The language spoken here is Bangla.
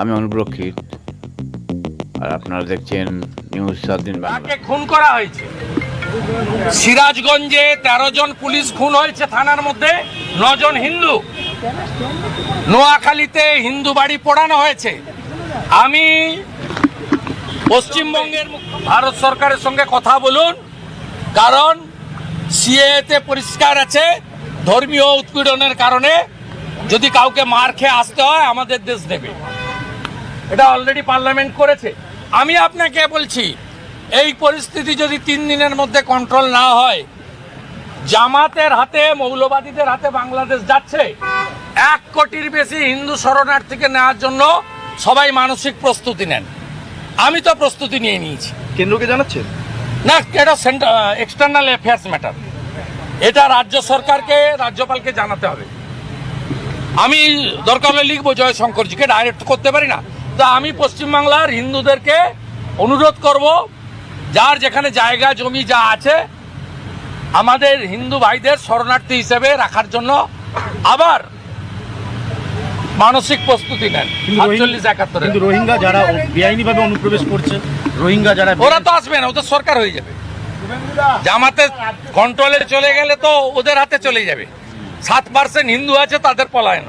আমি অনুপ্রক্ষিত আর আপনারা দেখছেন নিউজ সাত দিন বাংলা। খুন করা হয়েছে। সিরাজগঞ্জে তেরো জন পুলিশ খুন হয়েছে থানার মধ্যে, নজন হিন্দু। নোয়াখালীতে হিন্দু বাড়ি পোড়ানো হয়েছে। আমি পশ্চিমবঙ্গের ভারত সরকারের সঙ্গে কথা বলুন, কারণ সিএতে পরিষ্কার আছে, ধর্মীয় উৎপীড়নের কারণে যদি কাউকে মার খেয়ে আসতে হয়, আমাদের দেশ দেবে। এটা অলরেডি পার্লামেন্ট করেছে। আমি আপনাকে বলছি এই পরিস্থিতি যদি তিন দিনের মধ্যে কন্ট্রোল না হয় জামাতের হাতে মৌলবাদীদের হাতে বাংলাদেশ যাচ্ছে এক কোটির বেশি হিন্দু শরণার্থীকে নেওয়ার জন্য সবাই মানসিক প্রস্তুতি নেন। আমি তো প্রস্তুতি নিয়ে নিয়েছি। কেন্দ্রকে জানাচ্ছেন না এটা সেন্টার এক্সটার্নাল অ্যাফেয়ার্স ম্যাটার এটা রাজ্য সরকারকে রাজ্যপালকে জানাতে হবে। আমি দরকার হলে লিখব জয়শঙ্করজিকে ডাইরেক্ট করতে পারি না। তা আমি পশ্চিমবাংলার হিন্দুদেরকে অনুরোধ করব যার যেখানে জায়গা জমি যা আছে আমাদের হিন্দু ভাইদের শরণার্থী হিসেবে রাখার জন্য আবার মানসিক প্রস্তুতি নেন। আটচল্লিশ একাত্তরে কিন্তু রোহিঙ্গা যারা বেআইনিভাবে অনুপ্রবেশ করছে রোহিঙ্গা যারা ওরা তো আসবে না ওদের সরকার হয়ে যাবে। জামাতে কন্ট্রোলে চলে গেলে তো ওদের হাতে চলে যাবে। সাত পার্সেন্ট হিন্দু আছে তাদের পলায়ন